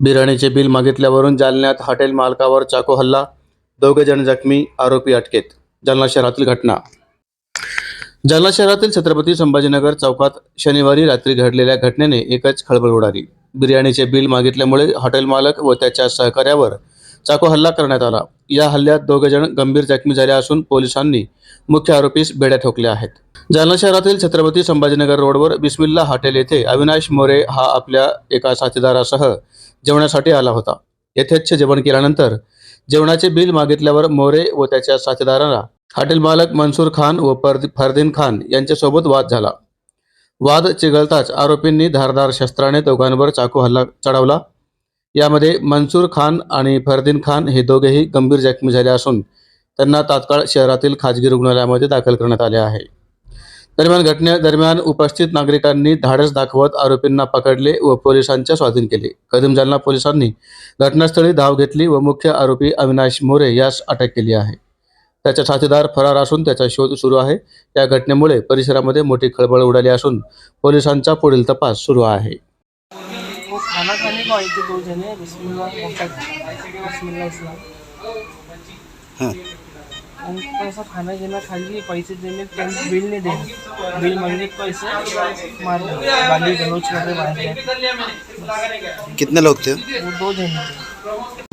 बिर्याणीचे bill मागितल्यावरून जालन्यात hotel मालकावर चाकू हल्ला दोघे जण जखमी आरोपी अटकेत. जालना शहरातील घटना. जालना शहरातील छत्रपती संभाजीनगर चौकात शनिवारी रात्री घडलेल्या घटनेने एकच खळबळ उडाली. बिर्याणीचे बिल मागितल्यामुळे हॉटेल मालक व त्याच्या सहकार्यावर चाकू हल्ला करण्यात आला. या हल्ल्यात दोघे जण गंभीर जखमी झाले असून पोलिसांनी मुख्य आरोपीस बेड्या ठोकल्या आहेत. जालना शहरातील छत्रपती संभाजीनगर रोडवर बिस्मिल्ला हॉटेल येथे अविनाश मोरे हा आपल्या एका साथीदारासह जेवणासाठी आला होता. यथेच्छ जेवण केल्यानंतर जेवणाचे बिल मागितल्यावर मोरे व त्याच्या साथीदारांना हॉटेल मालक मनसूर खान व परद- फरदीन खान यांच्यासोबत वाद झाला. वाद चिघळताच आरोपींनी धारदार शस्त्राने दोघांवर चाकू हल्ला चढवला. यामध्ये मंसूर खान आणि फरदीन खान हे दोघेही गंभीर जखमी झाले असून त्यांना तात्काळ शहरातील खाजगी रुग्णालयामध्ये दाखल करण्यात आले आहे. दरम्यान घटनेदरम्यान उपस्थित नागरिकांनी धाडस दाखवत आरोपींना पकडले व पोलिसांच्या स्वाधीन केले. कदम जालना पोलिसांनी घटनास्थळी धाव घेतली व मुख्य आरोपी अविनाश मोरे यास अटक केली आहे. त्याचा साथीदार फरार असून त्याचा शोध सुरू आहे. या घटनेमुळे परिसरामध्ये मोठी खळबळ उडाली असून पोलिसांचा पुढील तपास सुरू आहे. खाना खाने को आए थे दो जने बिस्मिल्लाह मोहम्मद बिस्मिल्लाह इस्लाम। हाँ। उनको ऐसा खाना देना खा लिए पैसे देने टाइम बिल नहीं देना। बिल मांगने को ऐसे मार गाली गलोच कर रहे बाहर कितने लोग थे? वो दो जने थे।